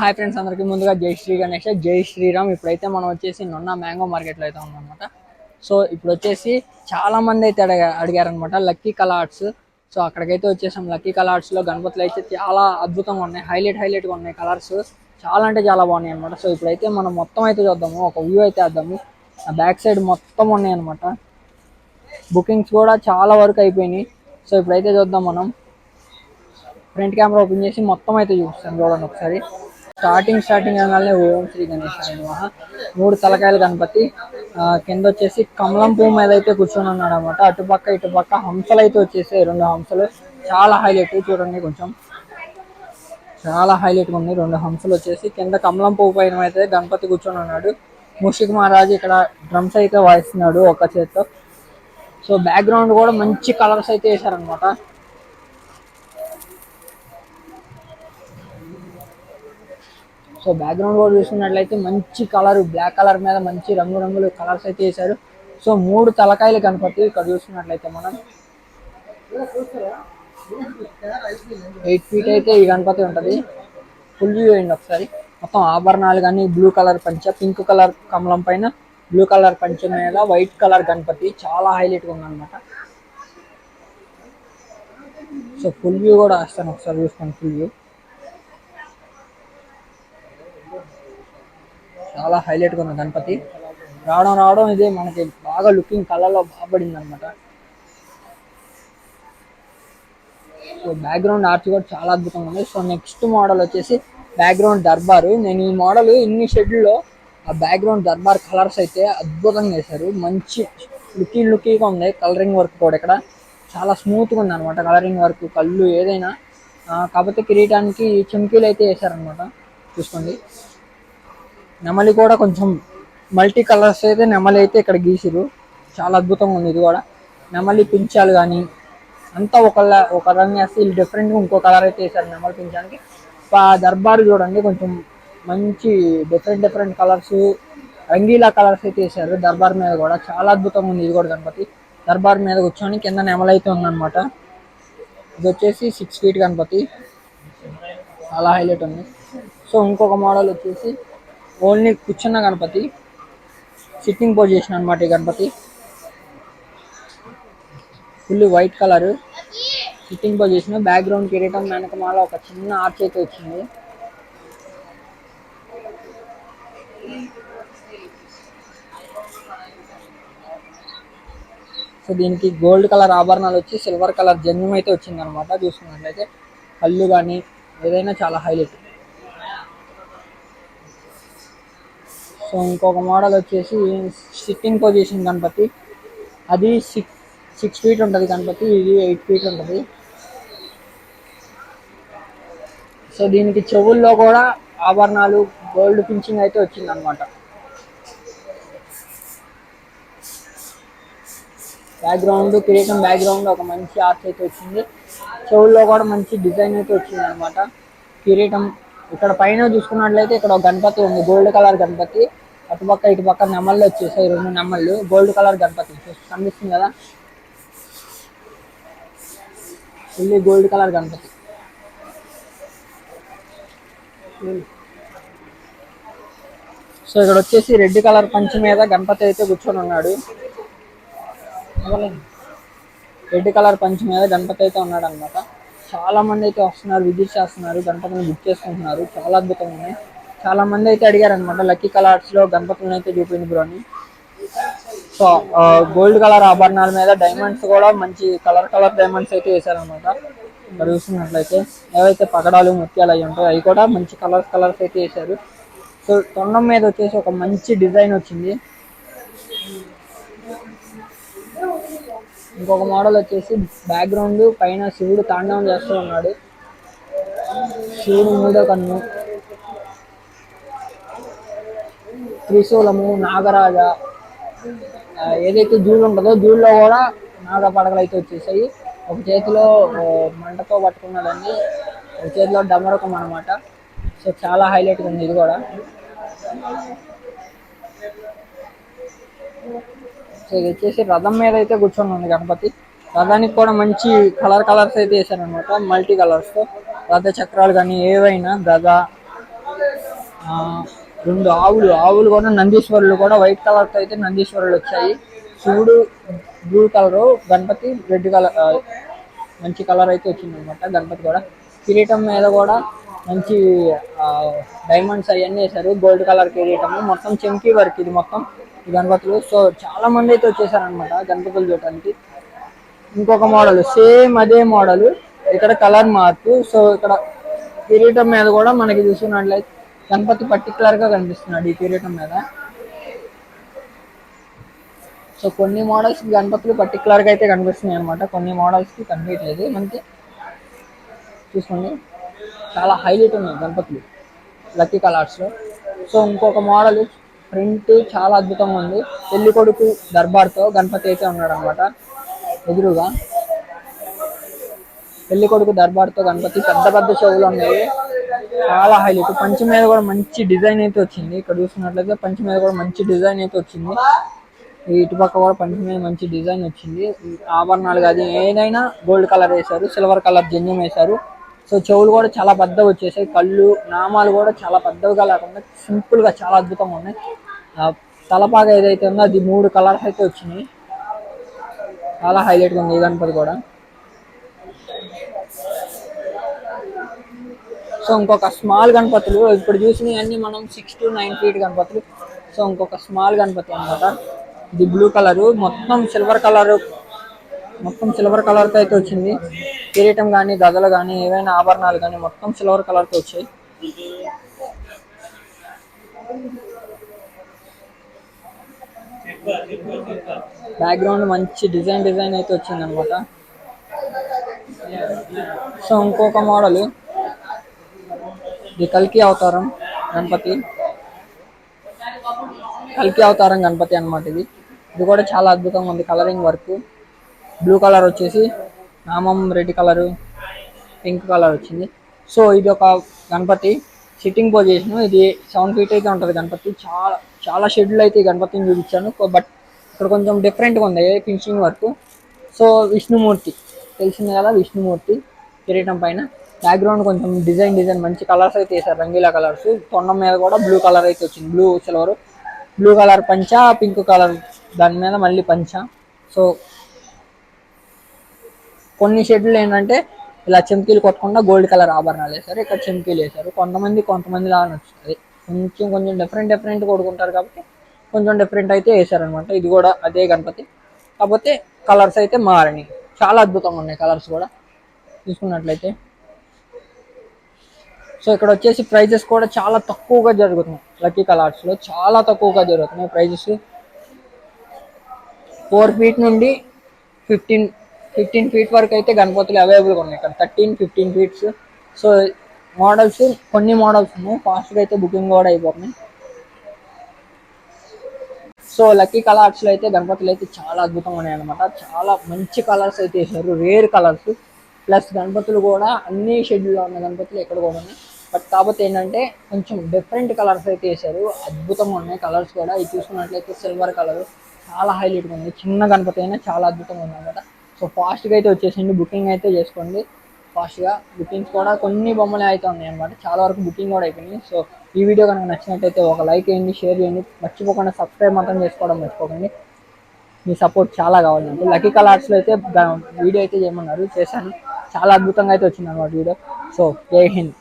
Hi friends అందరికీ ముందుగా జై శ్రీ గణేష్. జై శ్రీరామ్. ఇప్పుడైతే మనం వచ్చేసి నున్న మ్యాంగో మార్కెట్లో అయితే ఉందన్నమాట అనమాట సో ఇప్పుడు వచ్చేసి చాలా మంది అయితే అడిగా అడిగారనమాట లక్కీ కలార్ట్స్ సో అక్కడికైతే వచ్చేసాం. లక్కీ కలార్ట్స్లో గణపతులు అయితే చాలా అద్భుతంగా ఉన్నాయి. హైలైట్ హైలైట్గా ఉన్నాయి కలర్స్. చాలా అంటే చాలా బాగున్నాయి అనమాట సో ఇప్పుడైతే మనం మొత్తం అయితే చూద్దాము. ఒక వ్యూ అయితే వేద్దాము. ఆ బ్యాక్ సైడ్ మొత్తం ఉన్నాయి అనమాట బుకింగ్స్ కూడా చాలా వరకు అయిపోయినాయి. సో ఇప్పుడైతే చూద్దాం మనం. ఫ్రంట్ కెమెరా ఓపెన్ చేసి మొత్తం అయితే చూపిస్తాను. చూడండి ఒకసారి. స్టార్టింగ్ స్టార్టింగ్ అనగానే ఓం శ్రీ గణేష్ నమః. మూడు తలకాయల గణపతి. కింద వచ్చేసి కమలం పువ్వు మీద అయితే కూర్చొని ఉన్నాడు అనమాట అటుపక్క ఇటుపక్క హంసలు అయితే వచ్చేసాయి రెండు హంసలు. చాలా హైలైట్ చూడండి కొంచెం. చాలా హైలైట్గా ఉంది రెండు హంసలు వచ్చేసి. కింద కమలం పువ్వు పైన అయితే గణపతి కూర్చొని ఉన్నాడు. ముషిక్ మహారాజ్ ఇక్కడ డ్రమ్స్ అయితే వాయిస్తున్నాడు ఒక చేత్తో. సో బ్యాక్గ్రౌండ్ కూడా మంచి కలర్స్ అయితే వేశారనమాట. సో బ్యాక్గ్రౌండ్ కూడా చూసుకున్నట్లయితే మంచి కలర్ బ్లాక్ కలర్ మీద మంచి రంగు రంగులు కలర్స్ అయితే వేశారు. సో మూడు తలకాయలు గణపతి ఇక్కడ చూసుకున్నట్లయితే మనం. ఎయిట్ ఫీట్ అయితే ఈ గణపతి ఉంటది. ఫుల్ వ్యూ అయింది ఒకసారి? మొత్తం ఆభరణాలు కానీ బ్లూ కలర్ పంచ పింక్ కలర్ కమలం పైన బ్లూ కలర్ పంచ మీద వైట్ కలర్ గణపతి చాలా హైలైట్గా ఉందన్నమాట. సో ఫుల్ వ్యూ కూడా వస్తాను ఒకసారి చూసుకోండి ఫుల్ వ్యూ చాలా హైలైట్గా ఉంది గణపతి. రావడం రావడం ఇదే మనకి బాగా లుకింగ్ కలర్లో బాగా అనమాట సో బ్యాక్గ్రౌండ్ ఆర్చ్ కూడా చాలా అద్భుతంగా ఉంది. సో నెక్స్ట్ మోడల్ వచ్చేసి బ్యాక్గ్రౌండ్ దర్బారు. నేను ఈ మోడల్ ఇన్ని షెడ్యూల్లో ఆ బ్యాక్గ్రౌండ్ దర్బార్ కలర్స్ అయితే అద్భుతంగా వేశారు. మంచి లుకీ లుకీగా ఉంది. కలరింగ్ వర్క్ కూడా ఇక్కడ చాలా స్మూత్గా ఉంది అనమాట. కలరింగ్ వర్క్ కళ్ళు ఏదైనా. కాకపోతే కిరీటానికి చెంకీలు అయితే వేశారనమాట. చూసుకోండి. నెమలి కూడా కొంచెం మల్టీ కలర్స్ అయితే నెమలి అయితే ఇక్కడ గీసిరు చాలా అద్భుతంగా ఉంది ఇది కూడా. నెమలి పించాలు కానీ అంతా ఒక ఒక రంగు వేస్తే వీళ్ళు డిఫరెంట్గా ఇంకో కలర్ అయితే వేసారు నెమలి పించానికి. ఆ దర్బారు చూడండి కొంచెం మంచి డిఫరెంట్ డిఫరెంట్ కలర్స్ రంగీలా కలర్స్ అయితే వేసారు దర్బార్ మీద కూడా. చాలా అద్భుతంగా ఉంది ఇది కూడా గణపతి. దర్బార్ మీద కూర్చొని కింద నెమలి అయితే ఉందన్నమాట. ఇది వచ్చేసి సిక్స్ ఫీట్ గణపతి. చాలా హైలైట్ ఉంది. సో ఇంకొక మోడల్ వచ్చేసి ఓన్లీ కూర్చున్న గణపతి. సిట్టింగ్ పొజిషన్ అనమాట ఈ Ganapati. Full white colour sitting position background కిరీటం వెనకమాల ఒక చిన్న ఆర్చ్ అయితే వచ్చింది. సో దీనికి గోల్డ్ కలర్ ఆభరణాలు వచ్చి సిల్వర్ కలర్ జన్యం అయితే వచ్చిందనమాట చూసుకున్నట్లయితే కళ్ళు కానీ ఏదైనా చాలా హైలైట్ సో ఇంకొక మోడల్ వచ్చేసి సిట్టింగ్ పొజిషన్ గణపతి. అది సిక్స్ సిక్స్ ఫీట్ ఉంటుంది గణపతి ఇది ఎయిట్ ఫీట్ ఉంటుంది. సో దీనికి చెవుల్లో కూడా ఆభరణాలు గోల్డ్ పించింగ్ అయితే వచ్చింది అనమాట బ్యాక్గ్రౌండ్ కిరీటం బ్యాక్గ్రౌండ్ ఒక మంచి ఆర్ట్ అయితే వచ్చింది. చెవుల్లో కూడా మంచి డిజైన్ అయితే వచ్చింది అనమాట కిరీటం ఇక్కడ పైన చూసుకున్నట్లయితే ఇక్కడ ఒక గణపతి ఉంది గోల్డ్ కలర్ గణపతి. అటుపక్క ఇటుపక్క నెమళ్ళు వచ్చేసాయి రెండు నెమళ్ళు. గోల్డ్ కలర్ గణపతి కనిపిస్తుంది కదా? Fully gold colour Ganapati. Hmm. So ఇక్కడ వచ్చేసి రెడ్ కలర్ పంచి మీద గణపతి అయితే కూర్చొని ఉన్నాడు. రెడ్ కలర్ పంచి మీద గణపతి అయితే ఉన్నాడు అనమాట చాలా మంది అయితే వస్తున్నారు విజిట్ చేస్తున్నారు గణపతిని బుక్ చేసుకుంటున్నారు. చాలా అద్భుతంగా ఉన్నాయి. చాలా మంది అయితే అడిగారు అనమాట లక్కీ కలర్స్లో గణపతులను అయితే చూపింది బ్రో అని. సో గోల్డ్ కలర్ ఆభరణాల మీద డైమండ్స్ కూడా మంచి కలర్ కలర్ డైమండ్స్ అయితే వేసారనమాట ఇక్కడ చూసినట్లయితే ఏవైతే పగడాలు ముత్యాలు అవి ఉంటాయో అవి కూడా మంచి కలర్స్ కలర్స్ అయితే వేశారు. సో తొండం మీద వచ్చేసి ఒక మంచి డిజైన్ వచ్చింది. ఇంకొక మోడల్ వచ్చేసి బ్యాక్గ్రౌండ్ పైన శివుడు తాండవం చేస్తూ ఉన్నాడు. శివుడు మూడో కన్ను. త్రిశూలము నాగరాజ ఏదైతే జూలు ఉంటుందో జూల్లో కూడా నాగ పడగలు అయితే వచ్చేసాయి. ఒక చేతిలో మంటతో పట్టుకున్నదండి ఒక చేతిలో డమరకం అనమాట సో చాలా హైలైట్గా ఉంది ఇది కూడా. సో ఇది వచ్చేసి రథం మీద అయితే కూర్చొని ఉంది గణపతి. రథానికి కూడా మంచి కలర్ కలర్స్ అయితే వేసారనమాట మల్టీ కలర్స్. తో రథ చక్రాలు కానీ ఏవైనా గద ఆ, రెండు ఆవులు ఆవులు కూడా నందీశ్వరులు కూడా వైట్ కలర్తో అయితే నందీశ్వరులు వచ్చాయి. శివుడు blue colour Ganapati red colour మంచి కలర్ అయితే వచ్చింది అనమాట గణపతి కూడా. కిరీటం మీద కూడా మంచి డైమండ్స్ అవన్నీ వేశారు. గోల్డ్ కలర్ కిరీటము. మొత్తం చెంకి వర్క్ ఇది మొత్తం ఈ గణపతులు. సో చాలా మంది అయితే వచ్చేసారనమాట గణపతులు చూడటానికి. ఇంకొక మోడల్ సేమ్ అదే మోడల్ ఇక్కడ కలర్ మార్పు. సో ఇక్కడ కిరీటం మీద కూడా మనకి చూసుకున్నట్లయితే గణపతి పర్టికులర్గా కనిపిస్తున్నాడు ఈ కిరీటం మీద. సో కొన్ని మోడల్స్ గణపతులు పర్టికులర్గా అయితే కనిపిస్తున్నాయి అనమాట కొన్ని మోడల్స్కి కనిపించలేదు మనకి చూసుకోండి. చాలా హైలైట్ ఉన్నాయి గణపతులు లక్కీ కలర్స్లో. సో ఇంకొక మోడల్ ప్రింట్ చాలా అద్భుతంగా ఉంది. పెళ్ళి కొడుకు దర్బార్తో గణపతి అయితే ఉన్నాడు అనమాట ఎదురుగా పెళ్ళి కొడుకు దర్బార్తో గణపతి పెద్ద పెద్ద చెవులు ఉన్నాయి. చాలా హైలైట్ పంచ మీద కూడా మంచి డిజైన్ అయితే వచ్చింది. ఇక్కడ చూసుకున్నట్లయితే పంచ మీద కూడా మంచి డిజైన్ అయితే వచ్చింది. ఇటు ఇటుపక్క కూడా పంచ మీద మంచి డిజైన్ వచ్చింది. ఆభరణాలు కాదు ఏదైనా గోల్డ్ కలర్ వేశారు సిల్వర్ కలర్ జంజం వేశారు. సో చెవులు కూడా చాలా పెద్దవి వచ్చేసాయి. కళ్ళు నామాలు కూడా చాలా పెద్దవిగా లేకుండా సింపుల్గా చాలా అద్భుతంగా ఉన్నాయి. ఆ తలపాగా ఏదైతే ఉందో అది మూడు కలర్స్ అయితే వచ్చినాయి. చాలా హైలైట్గా ఉంది ఈ గణపతి కూడా. సో ఇంకొక స్మాల్ గణపతులు ఇప్పుడు చూసినవి అన్ని మనం సిక్స్ టు నైన్ ఫీట్ గణపతులు. సో ఇంకొక స్మాల్ గణపతి అన్నమాట. ఇది బ్లూ కలర్ మొత్తం సిల్వర్ కలర్ మొత్తం సిల్వర్ కలర్తో అయితే వచ్చింది. కిరీటం కానీ గదలు కానీ ఏవైనా ఆభరణాలు కానీ మొత్తం సిల్వర్ కలర్తో వచ్చాయి. బ్యాక్గ్రౌండ్ మంచి డిజైన్ డిజైన్ అయితే వచ్చింది అనమాట సో ఇంకొక మోడల్ ఇది కల్కి అవతారం గణపతి. కల్కి అవతారం గణపతి అనమాట ఇది. ఇది కూడా చాలా అద్భుతంగా ఉంది కలరింగ్ వర్క్ బ్లూ కలర్ వచ్చేసి నామం రెడ్ కలర్ పింక్ కలర్ వచ్చింది. సో ఇది ఒక గణపతి సిట్టింగ్ పొజిషన్ ఇది సెవెన్ ఫీట్ అయితే ఉంటుంది గణపతి. చాలా చాలా షెడ్యూల్ అయితే ఈ గణపతిని చూపించాను. బట్ ఇక్కడ కొంచెం డిఫరెంట్గా ఉంది ఫినిషింగ్ వర్క్ సో విష్ణుమూర్తి. తెలిసింది కదా విష్ణుమూర్తి కిరీటం పైన. బ్యాక్గ్రౌండ్ కొంచెం డిజైన్ డిజైన్ మంచి కలర్స్ అయితే వేసారు రంగీలా కలర్స్ తొండం మీద కూడా బ్లూ కలర్ అయితే వచ్చింది. బ్లూ సిల్వర్ బ్లూ కలర్ పంచా పింక్ కలర్ దాని మీద మళ్ళీ పంచా. సో కొన్ని షెడ్లు ఏంటంటే ఇలా చెంకీలు కొట్టకుండా గోల్డ్ కలర్ ఆభరణాలు వేశారు. ఇక్కడ చెంకీలు వేశారు. కొంతమంది కొంతమంది లాగా నచ్చుతుంది కొంచెం కొంచెం డిఫరెంట్ డిఫరెంట్ కొడుకుంటారు కాబట్టి కొంచెం డిఫరెంట్ అయితే వేసారనమాట ఇది కూడా అదే గణపతి. కాకపోతే కలర్స్ అయితే మారినాయి. చాలా అద్భుతంగా ఉన్నాయి కలర్స్ కూడా. చూసుకున్నట్లయితే. సో ఇక్కడ వచ్చేసి ప్రైజెస్ కూడా చాలా తక్కువగా జరుగుతున్నాయి. లక్కీ కలర్స్లో చాలా తక్కువగా జరుగుతున్నాయి ప్రైజెస్. ఫోర్ ఫీట్ నుండి ఫిఫ్టీన్ ఫిఫ్టీన్ ఫీట్ వరకు అయితే గణపతులు అవైలబుల్గా ఉన్నాయి. ఇక్కడ thirteen fifteen feets. So models కొన్ని మోడల్స్ ఉన్నాయి. ఫాస్ట్గా అయితే బుకింగ్ కూడా అయిపోతున్నాయి. సో లక్కీ కలర్స్లో అయితే గణపతులు అయితే చాలా అద్భుతంగా ఉన్నాయి అనమాట చాలా మంచి కలర్స్ అయితే వేసారు రేర్ కలర్స్. ప్లస్ గణపతులు కూడా అన్ని షెడ్యూల్లో ఉన్న గణపతులు ఎక్కడ కూడా ఉన్నాయి. బట్ కాకపోతే ఏంటంటే కొంచెం డిఫరెంట్ కలర్స్ అయితే వేసారు అద్భుతంగా ఉన్నాయి కలర్స్ కూడా. ఇది చూసుకున్నట్లయితే సిల్వర్ కలర్ చాలా హైలైట్గా ఉంది. చిన్న గణపతి అయినా చాలా అద్భుతంగా ఉంది అనమాట సో ఫాస్ట్గా అయితే వచ్చేసింది. బుకింగ్ అయితే చేసుకోండి. ఫాస్ట్గా బుకింగ్స్ కూడా కొన్ని బొమ్మలు అయితే ఉన్నాయి అనమాట చాలా వరకు బుకింగ్ కూడా అయిపోయినాయి. సో ఈ వీడియో కనుక నచ్చినట్టయితే ఒక లైక్ వేయండి షేర్ చేయండి. మర్చిపోకుండా సబ్స్క్రైబ్ మాత్రం చేసుకోవడం మర్చిపోకండి. మీ సపోర్ట్ చాలా కావాలి నాకు. లక్కీ కలర్స్లో అయితే వీడియో అయితే చేయమన్నారు. చేశాను. చాలా అద్భుతంగా అయితే వచ్చింది అనమాట వీడియో. సో జై హింద్.